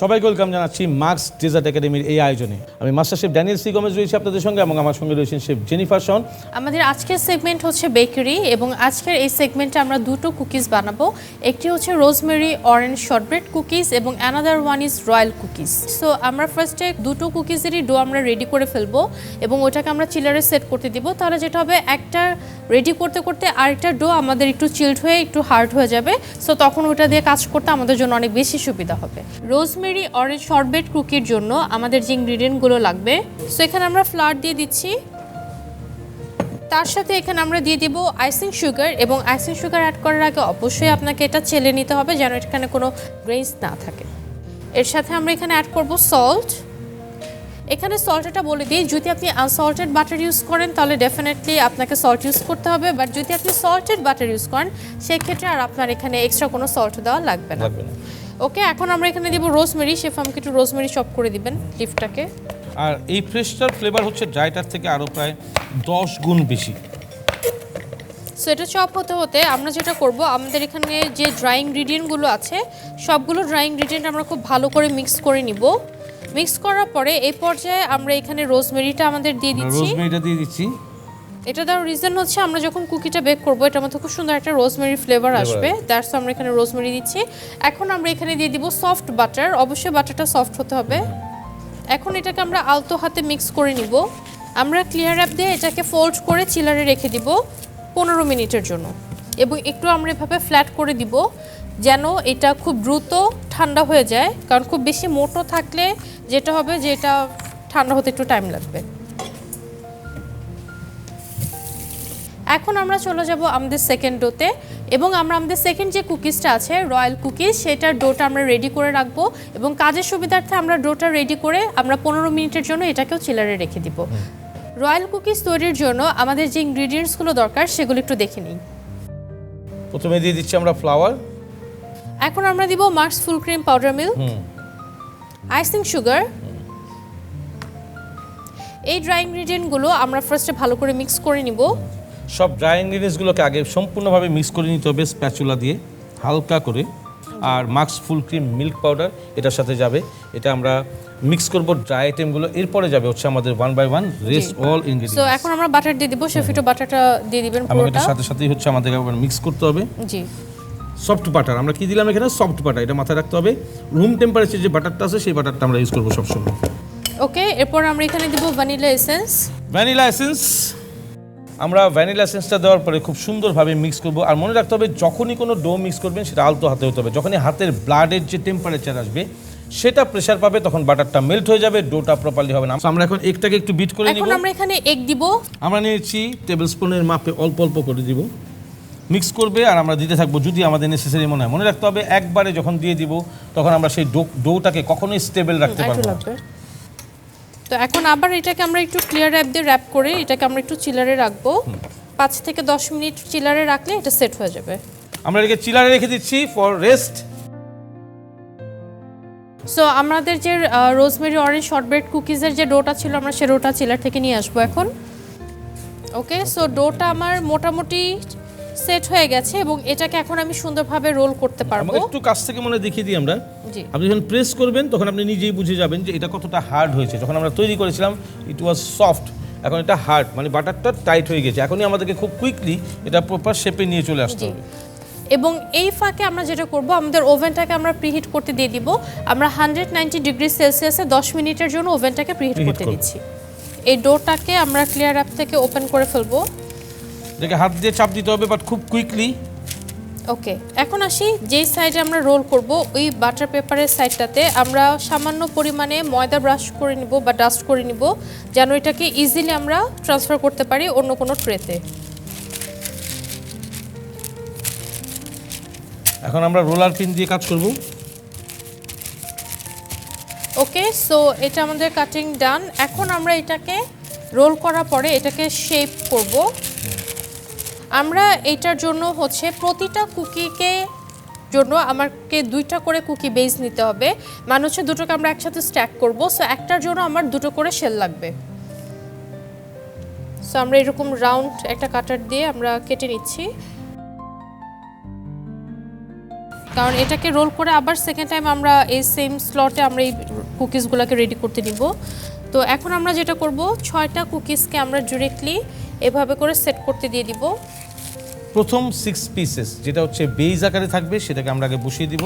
সবাইকে ওয়েলকাম জানাচ্ছি marks dessert একাডেমির এই আয়োজনে। আমি master chef Daniel C Gomez রয়েছি আপনাদের সঙ্গে এবং আমার সঙ্গে রয়েছেন শেফ জেনিফার শন আমাদের আজকের সেগমেন্ট হচ্ছে বেকারি এবং আজকের এই সেগমেন্টে আমরা দুটো কুকিজ বানাবো। একটি হচ্ছে রোজমেরি অরেঞ্জ শর্টব্রেড কুকিজ এবং another one is royal cookies so আমরা ফার্স্টে দুটো কুকিজেরই ডো আমরা রেডি করে ফেলব এবং ওটাকে আমরা চিলারে সেট করতে দিব। তাহলে যেটা হবে, একটা রেডি করতে করতে আরেকটা ডো আমাদের একটু চিল্ড হয়ে, একটু হার্ড হয়ে যাবে। সো তখন ওটা দিয়ে কাজ করতে আমাদের জন্য অনেক বেশি সুবিধা হবে। রোজমেরি অরেঞ্জ শরবেট কুকির জন্য আমাদের যে ইনগ্রিডিয়েন্টগুলো লাগবে। সো এখানে আমরা ফ্লাওয়ার দিয়ে দিচ্ছি। তার সাথে এখানে আমরা দিয়ে দিব আইসিং সুগার এবং আইসিং সুগার অ্যাড করার আগে অবশ্যই আপনাকে এটা চেলে নিতে হবে যেন এখানে কোনো গ্রেইনস না থাকে। এর সাথে আমরা এখানে অ্যাড করব সল্ট এখানে সল্টটা বলে দিই, যদি আপনি আনসল্টেড বাটার ইউজ করেন, তাহলে ডেফিনেটলি আপনাকে সল্ট ইউজ করতে হবে। বাট যদি আপনি সল্টেড বাটার ইউজ করেন, সেক্ষেত্রে আর আপনার এখানে এক্সট্রা কোনো সল্ট দেওয়া লাগবে না। ওকে এখন আমরা এখানে দিব রোজমেরি শেফ আমাকে একটু রোজমেরি চপ করে দিবেন লিফটাকে। আর এই ফ্রেশটার ফ্লেভার হচ্ছে ড্রাইটার থেকে আরও প্রায় দশ গুণ বেশি। সো এটা চপ হতে হতে আমরা যেটা করব আমাদের এখানে যে ড্রাই ইনগ্রিডিয়েন্টগুলো আছে সবগুলো ড্রাই ইনগ্রিডিয়েন্ট আমরা খুব ভালো করে মিক্স করে নিব। মিক্স করার পরে এই পর্যায়ে আমরা এখানে রোজমেরিটা আমাদের দিয়ে দিচ্ছি। রোজমেরিটা দিয়ে দিচ্ছি। এটা দেওয়ার রিজন হচ্ছে আমরা যখন কুকিটা বেক করব এটার মধ্যে খুব সুন্দর একটা রোজমেরি ফ্লেভার আসবে। দ্যাটস আমরা এখানে রোজমেরি দিচ্ছি এখন আমরা এখানে দিয়ে দিব সফট বাটার অবশ্যই বাটারটা সফট হতে হবে। এখন এটাকে আমরা আলতো হাতে মিক্স করে নিব। আমরা ক্লিয়ার অ্যাপ দিয়ে এটাকে ফোল্ড করে চিলারে রেখে দিব পনেরো মিনিটের জন্য। এবং একটু আমরা এভাবে ফ্ল্যাট করে দিব যেন এটা খুব দ্রুত ঠান্ডা হয়ে যায়। কারণ খুব বেশি মোটো থাকলে যেটা হবে যে এটা ঠান্ডা হতে একটু টাইম লাগবে। এখন আমরা চলে যাব আমাদের সেকেন্ড ডোতে এবং আমরা আমাদের সেকেন্ড যে কুকিজটা আছে রয়্যাল কুকিজ সেটার ডোটা আমরা রেডি করে রাখব এবং কাজের সুবিধার্থে আমরা ডোটা রেডি করে আমরা পনেরো মিনিটের জন্য এটাকেও চিলারে রেখে দিব। রয়্যাল কুকিজ তৈরির জন্য আমাদের যে ইনগ্রিডিয়েন্টসগুলো দরকার সেগুলো একটু দেখে নিই। প্রথমে দিয়ে দিচ্ছি আমরা ফ্লাওয়ার এখন আমরা দিব Marks full cream powder milk icing sugar এই ড্রাই ইনগ্রিডিয়েন্টগুলো আমরা ফার্স্টে ভালো করে মিক্স করে নিব। সব ড্রাই ইনগ্রিডিয়েন্টসগুলোকে আগে সম্পূর্ণভাবে মিক্স করে নিতে হবে স্প্যাচুলা দিয়ে হালকা করে। আর Marks full cream milk powder এটার সাথে যাবে। এটা আমরা মিক্স করব ড্রাই আইটেমগুলো এরপরে যাবে হচ্ছে আমাদের one by one rest all so ingredients এখন আমরা বাটার দিয়ে দিব শেফিটো বাটারটা দিয়ে দিবেন পুরোটা। এটার সাথে সাথেই হচ্ছে আমাদের আবার মিক্স করতে হবে। জি। সফট বাটার আমরা কি দিলাম এখানে? সফট বাটার এটা মাথায় রাখতে হবে। রুম টেম্পারেচার যে বাটারটা আছে সেই বাটারটা আমরা ইউজ করব সবসময়। ওকে এরপর আমরা এখানে দিব ভ্যানিলা এসেন্স ভ্যানিলা এসেন্স আমরা ভ্যানিলা এসেন্সটা দেওয়ার পরে খুব সুন্দরভাবে মিক্স করব। আর মনে রাখতে হবে যখনই কোনো ডো মিক্স করবেন সেটা আলতো হাতে হতে হবে। যখনই হাতের ব্লাডের যে টেম্পারেচার আসবে সেটা প্রেশার পাবে তখন বাটারটা মেল্ট হয়ে যাবে ডোটা প্রপারলি হবে না। আমরা এখন একটাকে একটু বিট করে নিব। এখন আমরা এখানে এগ দিব। আমরা নিয়েছি টেবিল স্পুনের মাপে অল্প অল্প করে দিব। মিক্স করবে আর আমরা দিতে থাকব যদি আমাদের নেসেসারি মনে হয়। মনে রাখতে হবে একবারে যখন দিয়ে দিব তখন আমরা সেই ডো ডোটাকে কখনোই স্টেবল রাখতে পারব না। তো এখন আবার এটাকে আমরা একটু ক্লিয়ার র্যাপ দিয়ে র্যাপ করে এটাকে আমরা একটু চিলারে রাখব। পাঁচ থেকে দশ মিনিট চিলারে রাখলে এটা সেট হয়ে যাবে। আমরা এটাকে চিলারে রেখে দিচ্ছি ফর রেস্ট সো আমাদের যে রোজমেরি অরেঞ্জ শর্টব্রেড কুকিজের যে ডোটা ছিল আমরা সে ডোটা চিলার থেকে নিয়ে আসব এখন। ওকে সো ডোটা আমার মোটামুটি সেট হয়ে গেছে এবং এটাকে এখন আমি সুন্দরভাবে রোল করতে পারব। একটু কাছ থেকে মনে দেখিয়ে দিই আমরা। আপনি যখন প্রেস করবেন তখন আপনি নিজেই বুঝে যাবেন যে এটা কতটা হার্ড হয়েছে। যখন আমরা তৈরি করেছিলাম ইট ওয়াজ সফট এখন এটা হার্ড মানে বাটারটা টাইট হয়ে গেছে। এখনই আমাদেরকে খুব কুইকলি এটা প্রপার শেপে নিয়ে চলে আসতে হবে। এবং এই ফাঁকে আমরা যেটা করব আমাদের ওভেনটাকে আমরা প্রিহিট করতে দিয়ে দিব। আমরা হান্ড্রেড নাইনটি ডিগ্রি সেলসিয়াসে দশ মিনিটের জন্য ওভেনটাকে প্রিহিট করতে দিচ্ছি। এই ডোটাকে আমরা ক্লিয়ার অ্যাপ থেকে ওপেন করে ফেলব। এটাকে হাত দিয়ে চাপ দিতে হবে বাট খুব কুইকলি ওকে এখন আসি যেই সাইডে আমরা রোল করব ওই বাটার পেপারের সাইডটাতে আমরা সামান্য পরিমাণে ময়দা ব্রাশ করে নিব বা ডাস্ট করে নিব যেন এটাকে ইজিলি আমরা ট্রান্সফার করতে পারি অন্য কোনো ট্রেতে এখন আমরা রোলার পিন দিয়ে কাজ করব। ওকে সো এটা আমাদের কাটিং ডান এখন আমরা এটাকে রোল করার পরে এটাকে শেপ করব। আমরা এটার জন্য হচ্ছে প্রতিটা কুকিকে জন্য আমাকে দুইটা করে কুকি বেস নিতে হবে। মানে হচ্ছে দুটোকে আমরা একসাথে স্ট্যাক করব। সো একটার জন্য আমার দুটো করে শেল লাগবে। সো আমরা এরকম রাউন্ড একটা কাটার দিয়ে আমরা কেটে নিচ্ছি। কারণ এটাকে রোল করে আবার সেকেন্ড টাইম আমরা এই সেম স্লটে আমরা এই কুকিজগুলোকে রেডি করতে নিব। তো, এখন আমরা যেটা করব, ছয়টা কুকিজকে আমরা ডিরেক্টলি এভাবে করে সেট করতে দিয়ে দিব। প্রথম সিক্স পিসেস যেটা হচ্ছে বেইজ আকারে থাকবে সেটাকে আমরা আগে বসিয়ে দিব।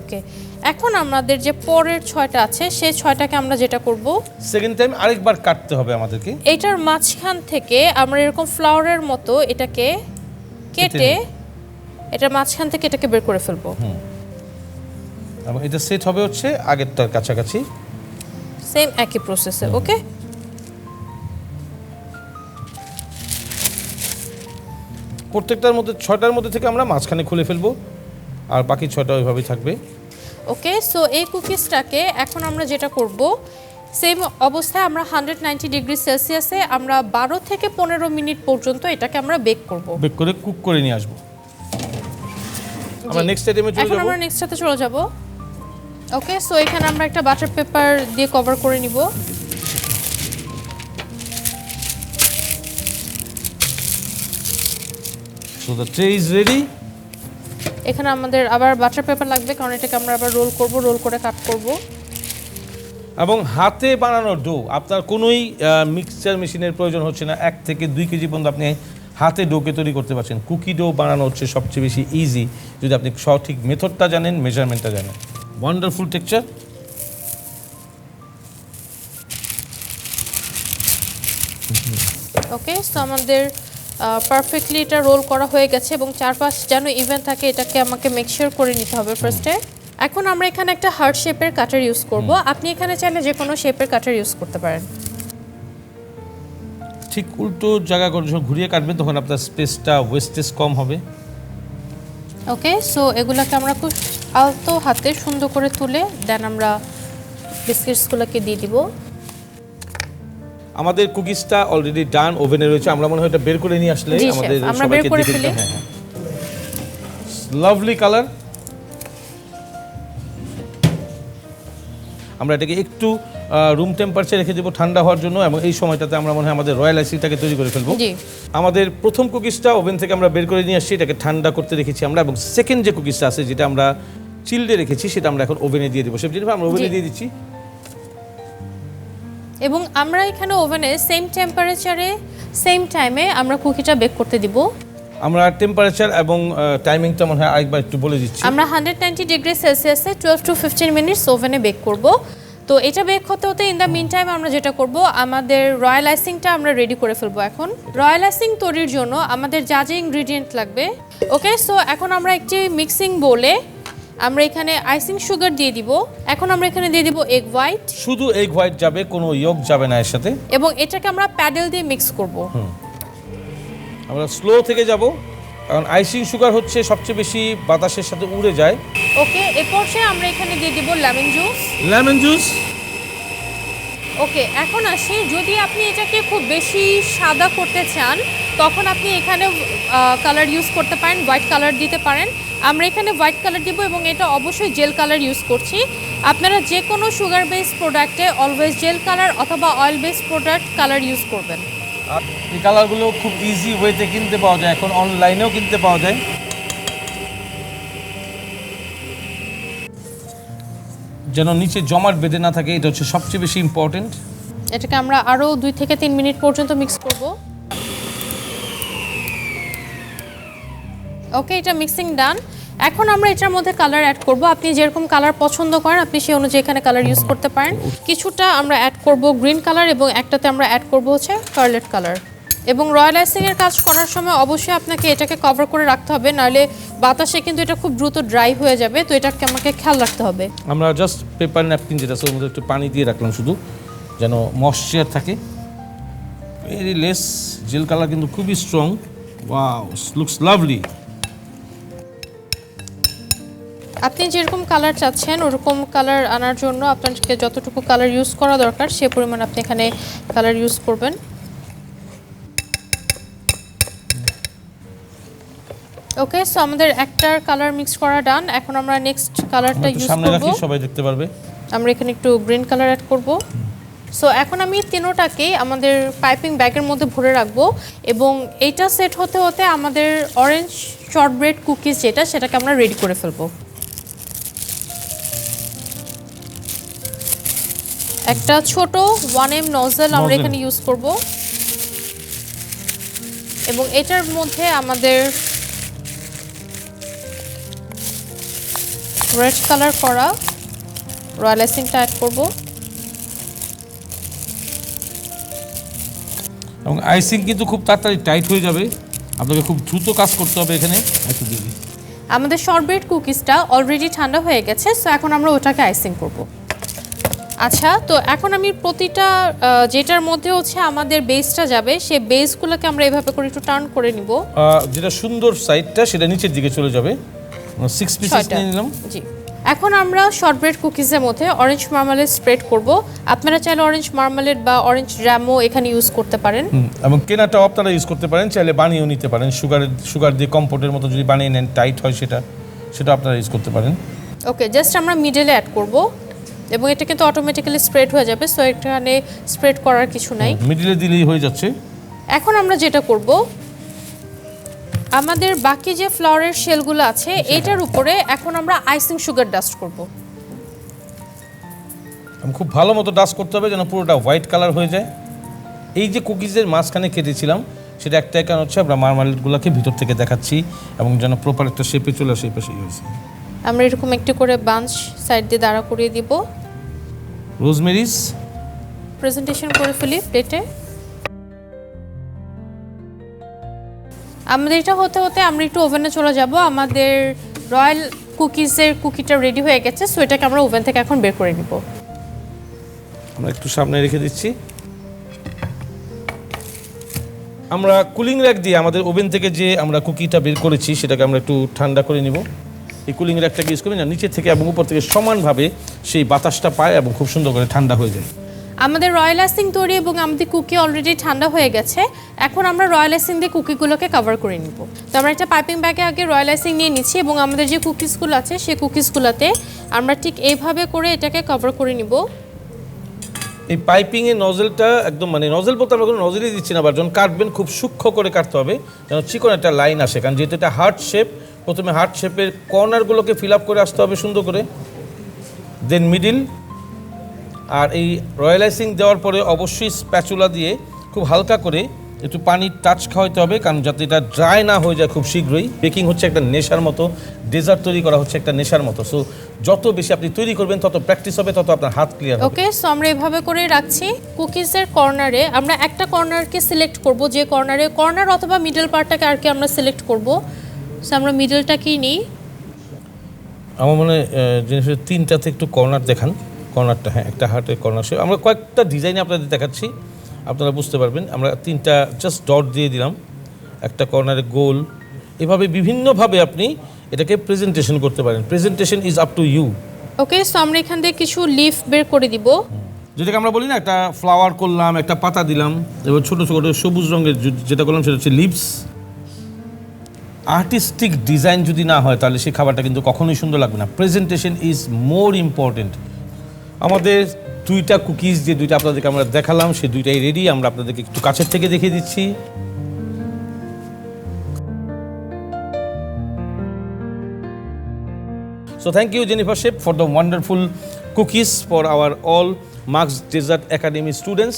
ওকে এখন আমাদের যে পরের ছয়টা আছে সেই ছয়টাকে আমরা যেটা করব? সেকেন্ড টাইম আরেকবার কাটতে হবে আমাদেরকে। এইটার মাঝখান থেকে আমরা এরকম ফ্লাওয়ারের মতো এটাকে কেটে এটার মাঝখান থেকে এটাকে বের করে ফেলব। এবং এটা সেট হবে হচ্ছে আগেরটার কাছাকাছি। সেম একই প্রসেসে ওকে প্রত্যেকটার মধ্যে ছয়টার মধ্যে থেকে আমরা মাঝখানে খুলে ফেলব আর বাকি ছয়টা ওইভাবেই থাকবে। ওকে সো এই কুকিজটাকে এখন আমরা যেটা করব সেম অবস্থায় আমরা হান্ড্রেড নাইনটি ডিগ্রি সেলসিয়াসে আমরা বারো থেকে পনেরো মিনিট পর্যন্ত এটাকে আমরা বেক করব। বেক করে কুক করে নিয়ে আসব। আমরা নেক্সট আইটেমে চলে যাব। আমরা নেক্সট সাথে চলে যাব। ওকে সো এখানে আমরা একটা বাটার পেপার দিয়ে কভার করে নিব। So the tray is ready এখানে আমাদের আবার বাটার পেপার লাগবে কারণ এটাকে আমরা আবার রোল করব রোল করে কাট করব। এবং হাতে বানানোর ডো আপনার কোনোই মিক্সচার মেশিনের প্রয়োজন হচ্ছে না। এক থেকে দুই কেজি পর্যন্ত আপনি হাতে ডোকে তৈরি করতে পারছেন। কুকি ডো বানানো হচ্ছে সবচেয়ে বেশি ইজি যদি আপনি সঠিক মেথডটা জানেন মেজারমেন্টটা জানেন। ওয়ান্ডারফুল টেক্সচার ওকে সো আমাদের পারফেক্টলি এটা রোল করা হয়ে গেছে এবং চারপাশ যেন ইভেন থাকে এটাকে আমাকে মেকশিওর করে নিতে হবে ফার্স্টে এখন আমরা এখানে একটা হার্ট শেপের কাটার ইউজ করব। আপনি এখানে চাইলে যে কোনো শেপের কাটার ইউজ করতে পারেন। ঠিক উল্টো জায়গা করে যখন ঘুরিয়ে কাটবেন তখন আপনার স্পেসটা ওয়েস্টেজ কম হবে। ওকে সো এগুলোকে আমরা খুব আলতো হাতে সুন্দর করে তুলে দেন আমরা বিস্কিটসগুলোকে দিয়ে দিব। আমাদের কুকিজটা অলরেডি ডান ওভেনে রয়েছে। আমরা মনে হয় এটা বের করে নিয়ে আসলে আমাদের আমরা বের করে ফেলি। হ্যাঁ লাভলি কালার আমরা এটাকে একটু রুম টেম্পারেচার রেখে দেবো ঠান্ডা হওয়ার জন্য এবং এই সময়টাতে আমরা মনে হয় আমাদের রয়্যাল আইসিটাকে তৈরি করে ফেলব। জি। আমাদের প্রথম কুকিজটা ওভেন থেকে আমরা বের করে নিয়ে আসছি। এটাকে ঠান্ডা করতে রেখেছি আমরা এবং সেকেন্ড যে কুকিজটা আছে যেটা আমরা চিল্ডে রেখেছি সেটা আমরা এখন ওভেনে দিয়ে দেবো। সেটা আমরা ওভেনে দিয়ে দিচ্ছি। এবং আমরা এখানে ওভেনে সেম টেম্পারেচারে সেম টাইমে আমরা কুকিটা বেক করতে দিব। আমরা টেম্পারেচার এবং টাইমিংটা মনে হয় আরেকবার একটু বলে দিচ্ছি। আমরা হান্ড্রেড নাইনটি ডিগ্রি সেলসিয়াসে টুয়েলভ টু ফিফটিন মিনিটস ওভেনে বেক করব। তো এটা বেক হতে হতে ইন দ্য মিন টাইম আমরা যেটা করব আমাদের রয়্যাল আইসিংটা আমরা রেডি করে ফেলব এখন। রয়্যাল আইসিং তৈরির জন্য আমাদের যা যা ইনগ্রিডিয়েন্ট লাগবে। ওকে সো এখন আমরা একটি মিক্সিং বোলে আমরা এখানে আইসিং সুগার দিয়ে দিব। এখন আমরা এখানে দিয়ে দিব এগ হোয়াইট শুধু এগ হোয়াইট যাবে কোনো ইয়ক যাবে না এর সাথে। এবং এটাকে আমরা প্যাডেল দিয়ে মিক্স করব। আমরা স্লো থেকে যাব কারণ আইসিং সুগার হচ্ছে সবচেয়ে বেশি বাতাসের সাথে উড়ে যায়। ওকে এ পর্যায়ে আমরা এখানে দিয়ে দিব lemon juice lemon juice okay এখন আসি যদি আপনি এটাকে খুব বেশি সাদা করতে চান তখন আপনি এখানে কালার ইউজ করতে পারেন হোয়াইট কালার দিতে পারেন। আমরা এখানে হোয়াইট কালার দিব এবং এটা অবশ্যই জেল কালার ইউজ করছি। আপনারা যে কোনো সুগার বেস প্রোডাক্টে অলওয়েজ জেল কালার অথবা oil base product colour use করবেন। এই কালারগুলো খুব ইজি ওয়েতে কিনতে পাওয়া যায় এখন অনলাইনেও কিনতে পাওয়া যায়। যেন নিচে জমাট বেঁধে না থাকে এটা হচ্ছে সবচেয়ে বেশি ইম্পর্টেন্ট এটাকে আমরা আরও দুই থেকে তিন মিনিট পর্যন্ত মিক্স করব। ওকে এটা মিক্সিং ডান এখন আমরা এটার মধ্যে কালার অ্যাড করব। আপনি যেরকম কালার পছন্দ করেন, আপনি সেই অনুযায়ী এখানে কালার ইউজ করতে পারেন। কিছুটা আমরা অ্যাড করব গ্রিন কালার এবং একটাতে আমরা অ্যাড করব হচ্ছে কার্লেট কালার এবং রয়্যাল আইসিং এর কাজ করার সময় অবশ্যই আপনাকে এটাকে কভার করে রাখতে হবে, নাহলে বাতাসে কিন্তু এটা খুব দ্রুত ড্রাই হয়ে যাবে, তো এটাকে আমাকে খেয়াল রাখতে হবে। আমরা জাস্ট পেপার ন্যাপকিন যেটা আছে, ওর মধ্যে একটু পানি দিয়ে রাখলাম শুধু, যেন ময়শ্চার থাকে। ভেরি লেস জেল কালার কিন্তু খুবই স্ট্রং ওয়াও লুকস লাভলি আপনি যেরকম কালার চাচ্ছেন ওরকম কালার আনার জন্য আপনাকে যতটুকু কালার ইউজ করা দরকার সে পরিমাণ আপনি এখানে কালার ইউজ করবেন। ওকে সো আমাদের একটার কালার মিক্স করা ডান এখন আমরা নেক্সট কালারটা ইউজ সামনে করব। রাখি সবাই দেখতে পারবে। আমরা এখানে একটু গ্রিন কালার অ্যাড করব। সো এখন আমি তিনোটাকে আমাদের পাইপিং ব্যাগের মধ্যে ভরে রাখব এবং এইটা সেট হতে হতে আমাদের অরেঞ্জ শর্ট ব্রেড কুকিজ যেটা সেটাকে আমরা রেডি করে ফেলব। একটা ছোট ওয়ান এম নজল আমরা এখানে ইউজ করব। এবং এটার মধ্যে আমাদের রেড কালার করা রয়্যাল আইসিংটা অ্যাড করব। এবং আইসিং কিন্তু খুব তাড়াতাড়ি টাইট হয়ে যাবে। আপনাকে খুব দ্রুত কাজ করতে হবে এখানে। একটু দিই। আমাদের শর্টব্রেড কুকিজটা অলরেডি ঠান্ডা হয়ে গেছে সো এখন আমরা ওটাকে আইসিং করব। আচ্ছা তো এখন আমি প্রতিটা যেটার মধ্যে হচ্ছে আমাদের বেসটা যাবে সেই বেসগুলোকে আমরা এভাবে করে একটু টার্ন করে নিব। যেটা সুন্দর সাইডটা সেটা নিচের দিকে চলে যাবে। সিক্স পিসেস নিয়ে নিলাম। জি। এখন আমরা শর্টব্রেড কুকিজের মধ্যে অরেঞ্জ মার্মালেড স্প্রেড করব। আপনারা চাইলে অরেঞ্জ মার্মালেড বা অরেঞ্জ র্যামও এখানে ইউজ করতে পারেন। এবং কেনাটাও আপনারা ইউজ করতে পারেন চাইলে বানিয়েও নিতে পারেন। সুগারের সুগার দিয়ে কম্পোটের মতো যদি বানিয়ে নেন টাইট হয় সেটা সেটা আপনারা ইউজ করতে পারেন। ওকে জাস্ট আমরা মিডলে অ্যাড করব। এবং এটা কিন্তু অটোমেটিক্যালি স্প্রেড হয়ে যাবে সো এখানে স্প্রেড করার কিছু নাই। মিডিলে দিলেই হয়ে যাচ্ছে। এখন আমরা যেটা করব আমাদের বাকি যে ফ্লাওয়ারের শেলগুলো আছে এটার উপরে এখন আমরা আইসিং সুগার ডাস্ট করব। খুব ভালো মতো ডাস্ট করতে হবে যেন পুরোটা হোয়াইট কালার হয়ে যায়। এই যে কুকিজের মাঝখানে কেটেছিলাম সেটা একটাই কারণ হচ্ছে আমরা মারমালেটগুলোকে ভিতর থেকে দেখাচ্ছি এবং যেন প্রপার একটা শেপে চলে আসে এই পাশে হয়েছে। আমরা এরকম একটি করে বাঞ্চ সাইড দিয়ে দাঁড়া করিয়ে দিব। রোজমেরিস প্রেজেন্টেশন করে ফেলি প্লেটে আমাদের এটা হতে হতে আমরা একটু ওভেনে চলে যাব। আমাদের রয়্যাল কুকিজের কুকিটা রেডি হয়ে গেছে সো এটাকে আমরা ওভেন থেকে এখন বের করে নিব। আমরা একটু সামনে রেখে দিচ্ছি। আমরা কুলিং র্যাক দিয়ে আমাদের ওভেন থেকে যে আমরা কুকিটা বের করেছি সেটাকে আমরা একটু ঠান্ডা করে নিব। এই কুলিং র্যাকটাকে ইউজ করি না নিচে থেকে এবং উপর থেকে সমানভাবে সেই বাতাসটা পায় এবং খুব সুন্দর করে ঠান্ডা হয়ে যায়। আমাদের রয়্যাল আইসিং তৈরি এবং আমাদের কুকি অলরেডি ঠান্ডা হয়ে গেছে। এখন আমরা রয়্যাল আইসিং দিয়ে কুকিগুলোকে কভার করে নিব। তো আমরা একটা পাইপিং ব্যাগে আগে রয়্যাল আইসিং নিয়ে নিচ্ছি এবং আমাদের যে কুকিজগুলো আছে সেই কুকিজগুলোতে আমরা ঠিক এইভাবে করে এটাকে কভার করে নিব। এই পাইপিং এর নজেলটা একদম মানে নজল বলতে আমরা কোনো নজেলই দিচ্ছি না বা যখন কাটবেন খুব সূক্ষ্ম করে কাটতে হবে যেন চিকন একটা লাইন আসে কারণ যেহেতু এটা হার্ট শেপ প্রথমে হার্ট শেপের কর্নারগুলোকে ফিল আপ করে আসতে হবে সুন্দর করে দেন মিডিল আর এই রয়্যালাইসিং দেওয়ার পরে অবশ্যই স্প্যাচুলা দিয়ে খুব হালকা করে একটু পানির টাচ খাওয়াইতে হবে, কারণ যাতে এটা ড্রাই না হয়ে যায় খুব শীঘ্রই। বেকিং হচ্ছে একটা নেশার মতো ডেজার্ট তৈরি করা হচ্ছে একটা নেশার মতো। সো যত বেশি আপনি তৈরি করবেন, তত প্র্যাকটিস হবে, তত আপনার হাত ক্লিয়ার ওকে সো আমরা এভাবে করে রাখছি। কুকিজের কর্নারে আমরা একটা কর্নারকে সিলেক্ট করব, যে কর্নারে কর্নার অথবা মিডল পার্টটাকে আর কি আমরা সিলেক্ট করব। সো আমরা মিডলটাকেই নিই। আমার মনে হয়, জিনিসের তিনটাতে একটু কর্নার দেখান। কর্নারটা হ্যাঁ একটা হার্টের কর্নার শেপ। আমরা কয়েকটা ডিজাইন আপনাদের দেখাচ্ছি। আপনারা বুঝতে পারবেন আমরা তিনটা জাস্ট ডট দিয়ে দিলাম। একটা কর্নারে গোল। এভাবে বিভিন্নভাবে আপনি এটাকে প্রেজেন্টেশন করতে পারেন। Presentation is up to you okay so আমরা এখান থেকে কিছু লিফ বের করে দিব। যেটাকে আমরা বলি না একটা ফ্লাওয়ার করলাম একটা পাতা দিলাম। এবার ছোটো ছোটো সবুজ রঙের যেটা করলাম সেটা হচ্ছে লিভস আর্টিস্টিক ডিজাইন যদি না হয় তাহলে সেই খাবারটা কিন্তু কখনোই সুন্দর লাগবে না। প্রেজেন্টেশন ইজ মোর ইম্পর্টেন্ট আমাদের দুইটা কুকিজ যে দুইটা আপনাদেরকে আমরা দেখালাম সেই দুইটাই রেডি আমরা আপনাদেরকে একটু কাছের থেকে দেখিয়ে দিচ্ছি। So thank you Jennifer Shep, for the wonderful cookies for our all Marks dessert Academy students.